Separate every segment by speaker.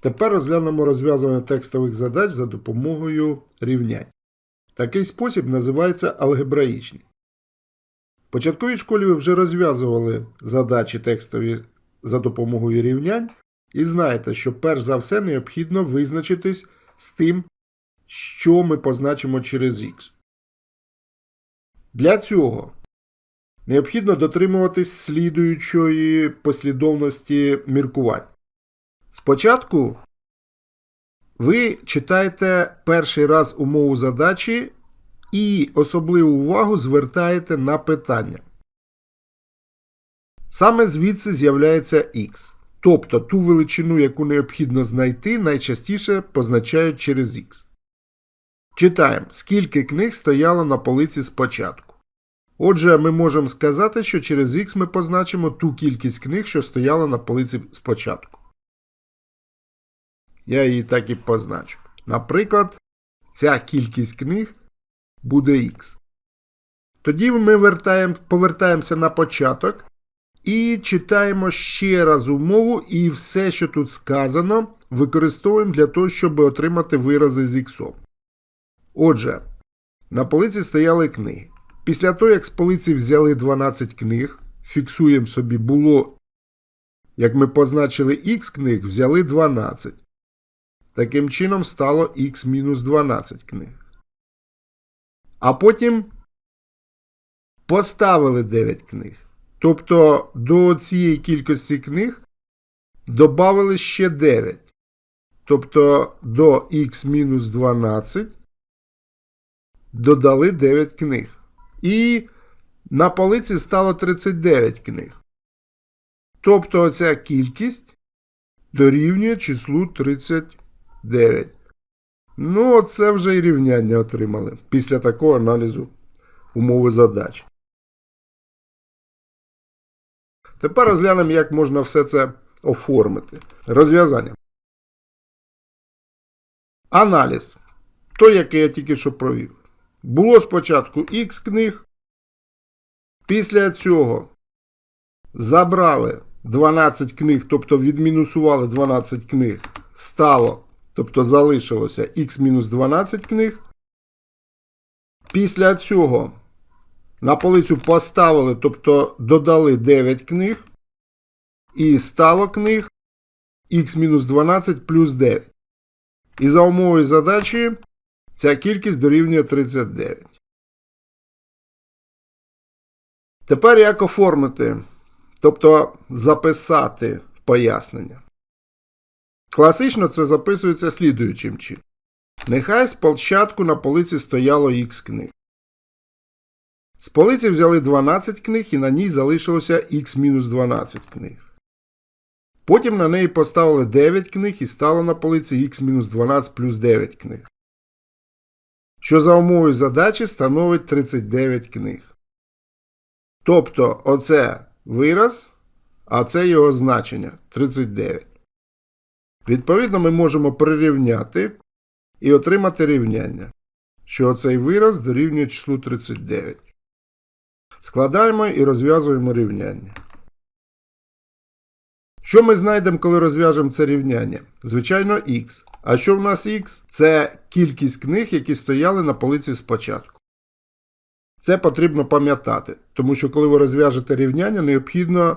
Speaker 1: Тепер розглянемо розв'язування текстових задач за допомогою рівнянь. Такий спосіб називається алгебраїчний. В початковій школі ви вже розв'язували задачі текстові за допомогою рівнянь, і знаєте, що перш за все необхідно визначитись з тим, що ми позначимо через х. Для цього необхідно дотримуватись слідуючої послідовності міркувань. Спочатку ви читаєте перший раз умову задачі і особливу увагу звертаєте на питання. Саме звідси з'являється х. Тобто ту величину, яку необхідно знайти, найчастіше позначають через х. Читаємо, скільки книг стояло на полиці спочатку. Отже, ми можемо сказати, що через х ми позначимо ту кількість книг, що стояла на полиці спочатку. Я її так і позначу. Наприклад, ця кількість книг буде х. Тоді ми вертаємо, повертаємося на початок і читаємо ще раз умову, і все, що тут сказано, використовуємо для того, щоб отримати вирази з х. Отже, на полиці стояли книги. Після того, як з полиці взяли 12 книг, фіксуємо собі, було, як ми позначили х книг, взяли 12. Таким чином стало Х-12 книг. А потім поставили 9 книг. Тобто до цієї кількості книг додали ще 9. Тобто до Х-12 додали 9 книг. І на полиці стало 39 книг. Тобто оця кількість дорівнює числу 39. Ну, це вже і рівняння отримали після такого аналізу умови задач. Тепер розглянемо, як можна все це оформити. Розв'язання. Аналіз. Той, який я тільки що провів. Було спочатку Х книг. Після цього забрали 12 книг, тобто відмінусували 12 книг. Стало, тобто залишилося х-12 книг. Після цього на полицю поставили, тобто додали 9 книг. І стало книг х-12 плюс 9. І за умовою задачі ця кількість дорівнює 39. Тепер як оформити, тобто записати пояснення. Класично це записується слідуючим чином. Нехай спочатку на полиці стояло х книг. З полиці взяли 12 книг і на ній залишилося х-12 книг. Потім на неї поставили 9 книг і стало на полиці х-12 плюс 9 книг. Що за умовою задачі становить 39 книг. Тобто оце вираз, а це його значення 39. Відповідно, ми можемо прирівняти і отримати рівняння, що оцей вираз дорівнює числу 39. Складаємо і розв'язуємо рівняння. Що ми знайдемо, коли розв'яжемо це рівняння? Звичайно, х. А що в нас х? Це кількість книг, які стояли на полиці спочатку. Це потрібно пам'ятати, тому що коли ви розв'яжете рівняння, необхідно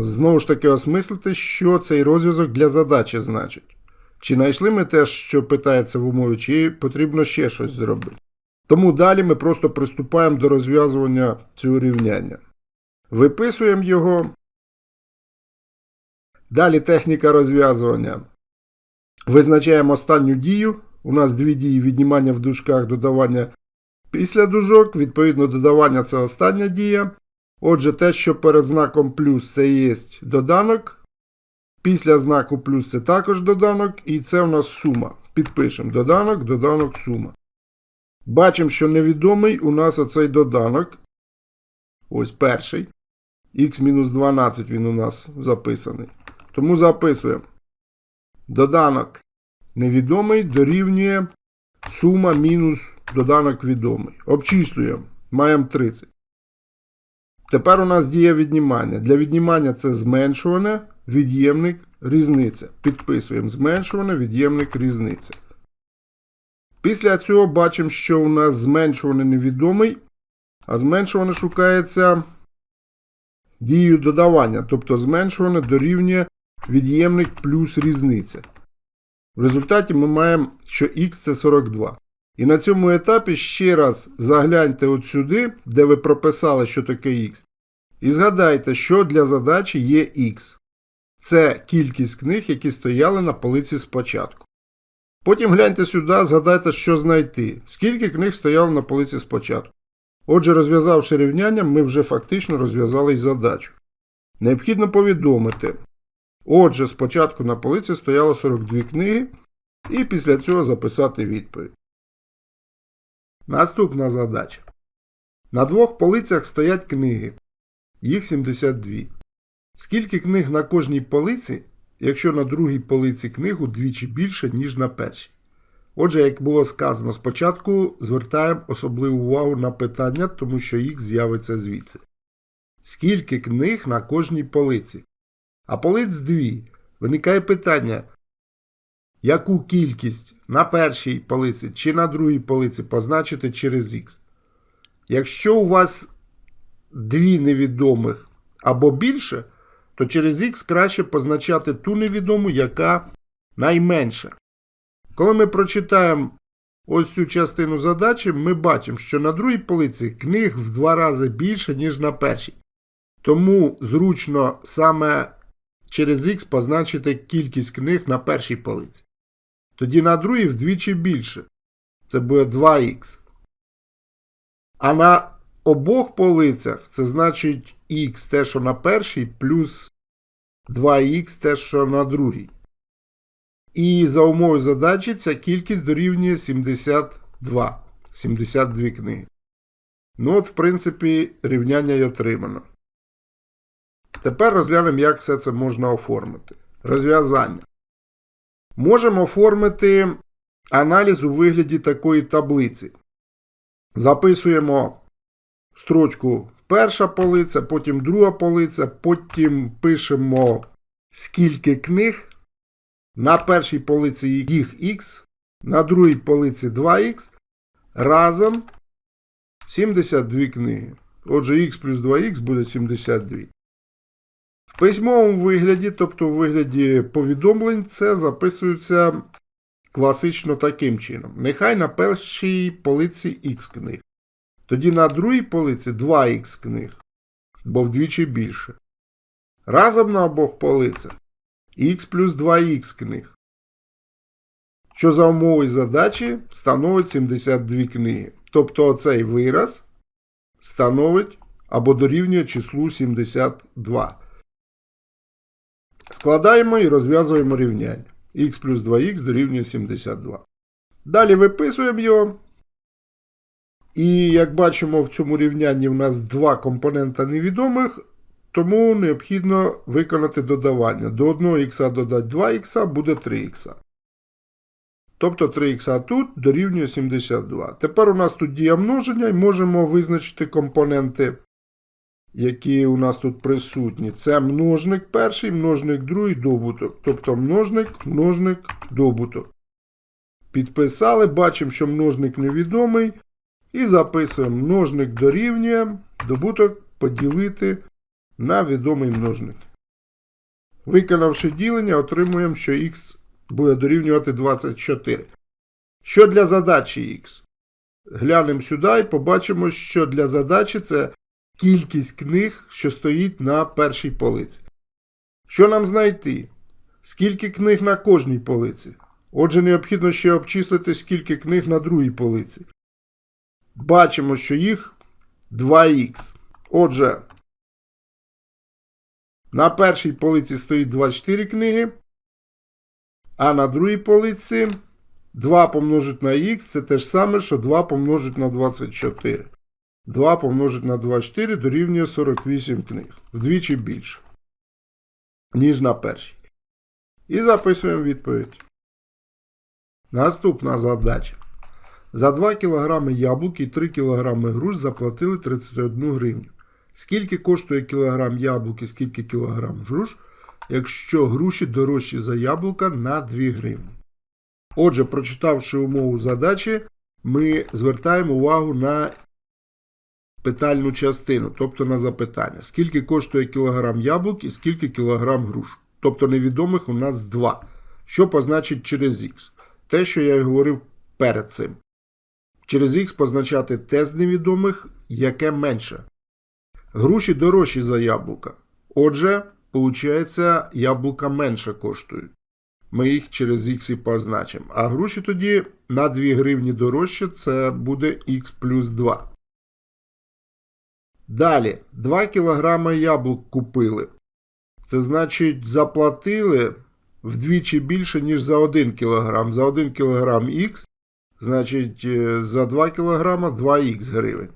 Speaker 1: знову ж таки осмислити, що цей розв'язок для задачі значить. Чи знайшли ми те, що питається в умові, чи потрібно ще щось зробити. Тому далі ми просто приступаємо до розв'язування цього рівняння. Виписуємо його. Далі техніка розв'язування. Визначаємо останню дію. У нас дві дії віднімання в дужках, додавання після дужок. Відповідно, додавання це остання дія. Отже, те, що перед знаком плюс це є доданок. Після знаку плюс це також доданок. І це у нас сума. Підпишемо доданок, доданок, сума. Бачимо, що невідомий у нас оцей доданок. Ось перший. Х-12 він у нас записаний. Тому записуємо. Доданок невідомий дорівнює сума мінус доданок відомий. Обчислюємо. Маємо 30. Тепер у нас діє віднімання. Для віднімання це зменшуване, від'ємник різниця. Підписуємо зменшуване, від'ємник різниця. Після цього бачимо, що у нас зменшуваний невідомий, а зменшуване шукається дією додавання, тобто зменшуване дорівнює від'ємник плюс різниця. В результаті ми маємо, що х це 42. І на цьому етапі ще раз загляньте от сюди, де ви прописали, що таке х. І згадайте, що для задачі є х. Це кількість книг, які стояли на полиці спочатку. Потім гляньте сюди, згадайте, що знайти. Скільки книг стояло на полиці спочатку. Отже, розв'язавши рівняння, ми вже фактично розв'язали й задачу. Необхідно повідомити. Отже, спочатку на полиці стояло 42 книги, і після цього записати відповідь. Наступна задача. На двох полицях стоять книги. Їх 72. Скільки книг на кожній полиці, якщо на другій полиці книг удвічі більше, ніж на першій? Отже, як було сказано спочатку, звертаємо особливу увагу на питання, тому що їх з'явиться звідси. Скільки книг на кожній полиці? А полиць дві. Виникає питання, яку кількість на першій полиці чи на другій полиці позначити через х. Якщо у вас дві невідомих або більше, то через х краще позначати ту невідому, яка найменша. Коли ми прочитаємо ось цю частину задачі, ми бачимо, що на другій полиці книг в два рази більше, ніж на першій. Тому зручно саме через х позначити кількість книг на першій полиці. Тоді на другій вдвічі більше. Це буде 2х. А на обох полицях це значить х те, що на першій, плюс 2х те, що на другій. І за умовою задачі ця кількість дорівнює 72. 72 книги. Ну, от, в принципі, рівняння й отримано. Тепер розглянемо, як все це можна оформити. Розв'язання. Можемо оформити аналіз у вигляді такої таблиці. Записуємо строчку перша полиця, потім друга полиця, потім пишемо скільки книг. На першій полиці їх х, на другій полиці 2х. Разом 72 книги. Отже, х плюс 2х буде 72. Письмовому вигляді, тобто у вигляді повідомлень, це записується класично таким чином. Нехай на першій полиці х книг. Тоді на другій полиці 2х книг, бо вдвічі більше. Разом на обох полицях х плюс 2х книг. Що за умови задачі становить 72 книги. Тобто оцей вираз становить або дорівнює числу 72. Складаємо і розв'язуємо рівняння. х плюс 2х дорівнює 72. Далі виписуємо його. І як бачимо, в цьому рівнянні в нас два компонента невідомих, тому необхідно виконати додавання. До 1х додати 2х буде 3х. Тобто 3х тут дорівнює 72. Тепер у нас тут дія множення і можемо визначити компоненти, які у нас тут присутні. Це множник перший, множник другий, добуток. Тобто множник, множник, добуток. Підписали, бачимо, що множник невідомий. І записуємо множник дорівнює, добуток поділити на відомий множник. Виконавши ділення, отримуємо, що х буде дорівнювати 24. Що для задачі х? Глянемо сюди і побачимо, що для задачі це кількість книг, що стоїть на першій полиці. Що нам знайти? Скільки книг на кожній полиці? Отже, необхідно ще обчислити, скільки книг на другій полиці. Бачимо, що їх 2х. Отже, на першій полиці стоїть 24 книги, а на другій полиці 2 помножить на х це те ж саме, що 2 помножить на 24. 2 помножить на 24 дорівнює 48 книг. Вдвічі більше, ніж на першій. І записуємо відповідь. Наступна задача. За 2 кг яблук і 3 кг груш заплатили 31 гривню. Скільки коштує кілограм яблук і скільки кілограм груш якщо груші дорожчі за яблука на 2 гривні. Отже, прочитавши умову задачі, ми звертаємо увагу на питальну частину, тобто на запитання. Скільки коштує кілограм яблук і скільки кілограм груш? Тобто невідомих у нас 2. Що позначить через х? Те, що я говорив перед цим. Через х позначати те з невідомих, яке менше. Груші дорожчі за яблука. Отже, виходить, яблука менше коштують. Ми їх через х і позначимо. А груші тоді на 2 гривні дорожче це буде х плюс 2. Далі, 2 кг яблук купили. Це значить, заплатили вдвічі більше, ніж за 1 кг. За 1 кг х, значить, е, за 2 кг 2х гривень.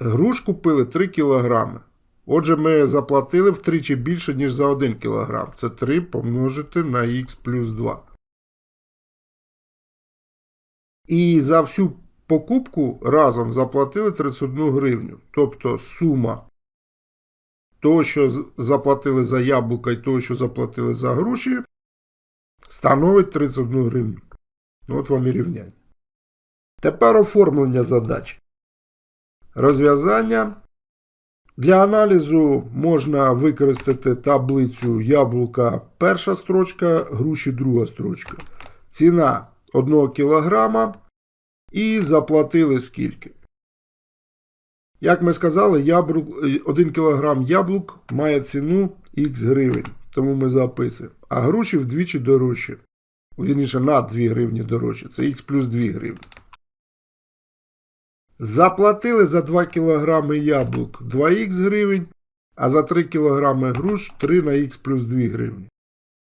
Speaker 1: Груш купили 3 кг. Отже, ми заплатили втричі більше, ніж за 1 кг. Це 3 помножити на х плюс 2. І за всю покупку разом заплатили 31 гривню. Тобто сума того, що заплатили за яблука і того, що заплатили за гроші, становить 31 гривню. От вам і рівняння. Тепер оформлення задач. Розв'язання. Для аналізу можна використати таблицю яблука перша строчка, груші друга строчка. Ціна 1 кг і заплатили скільки. Як ми сказали, яблук, 1 кг яблук має ціну х гривень, тому ми записуємо. А груші вдвічі дорожче. Вірніше, на 2 гривні дорожче. Це х плюс 2 гривні. Заплатили за 2 кг яблук 2х гривень, а за 3 кг груш 3 на х плюс 2 гривні.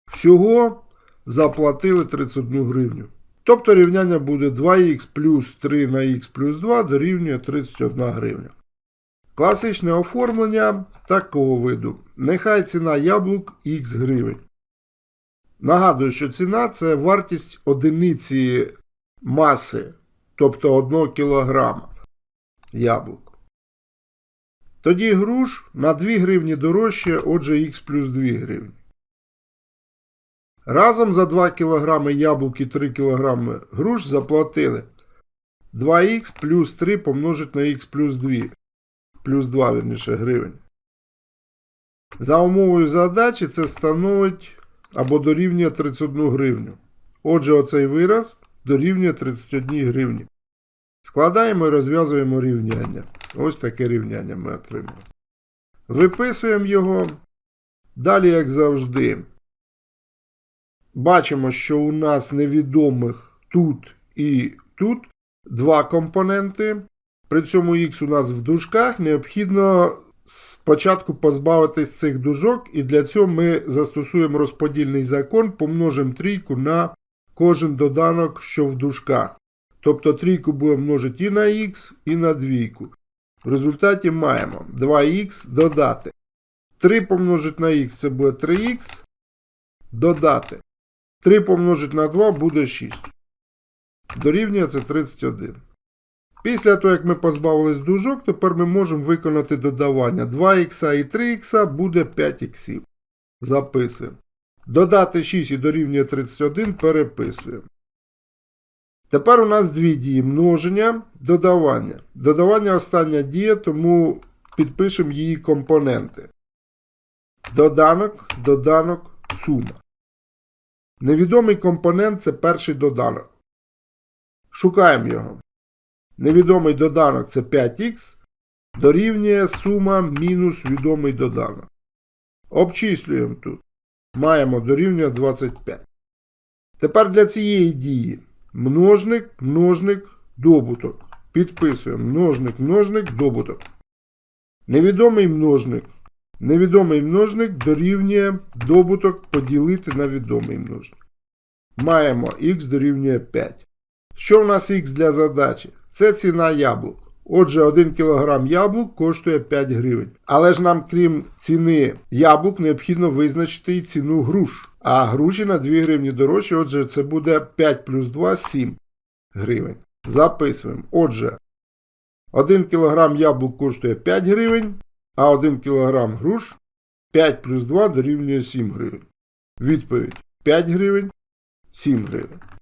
Speaker 1: Всього заплатили 31 гривню. Тобто рівняння буде 2х плюс 3 на х плюс 2 дорівнює 31 гривня. Класичне оформлення такого виду. Нехай ціна яблук х гривень. Нагадую, що ціна це вартість одиниці маси, тобто 1 кг яблук. Тоді груш на 2 гривні дорожче, отже х плюс 2 гривні. Разом за 2 кг яблук і 3 кг груш заплатили 2х плюс 3 помножить на х плюс 2, плюс 2 верніше, гривень. За умовою задачі це становить або дорівнює 31 гривню. Отже, оцей вираз дорівнює 31 гривні. Складаємо і розв'язуємо рівняння. Ось таке рівняння ми отримали. Виписуємо його. Далі, як завжди, бачимо, що у нас невідомих тут і тут два компоненти. При цьому х у нас в дужках необхідно спочатку позбавитись цих дужок, і для цього ми застосуємо розподільний закон, помножимо трійку на кожен доданок, що в дужках. Тобто трійку буде множити і на х, і на двійку. В результаті маємо 2х додати. 3 помножити на х це буде 3х. Додати. 3 помножити на 2 буде 6. Дорівнює це 31. Після того, як ми позбавились дужок, тепер ми можемо виконати додавання. 2х і 3х буде 5х. Записуємо. Додати 6 і дорівнює 31 переписуємо. Тепер у нас дві дії: множення, додавання. Додавання остання дія, тому підпишемо її компоненти. Доданок, доданок, сума. Невідомий компонент це перший доданок. Шукаємо його. Невідомий доданок це 5х. Дорівнює сума мінус відомий доданок. Обчислюємо тут. Маємо дорівнює 25. Тепер для цієї дії множник, множник, добуток. Підписуємо множник, множник, добуток. Невідомий множник. Невідомий множник дорівнює добуток поділити на відомий множник. Маємо х дорівнює 5. Що в нас х для задачі? Це ціна яблук. Отже, 1 кг яблук коштує 5 гривень. Але ж нам, крім ціни яблук, необхідно визначити і ціну груш. А груші на 2 гривні дорожче, отже, це буде 5 плюс 2 7 гривень. Записуємо. Отже, 1 кг яблук коштує 5 гривень, а 1 кг груш 5 плюс 2 дорівнює 7 гривень. Відповідь 5 гривень, 7 гривень.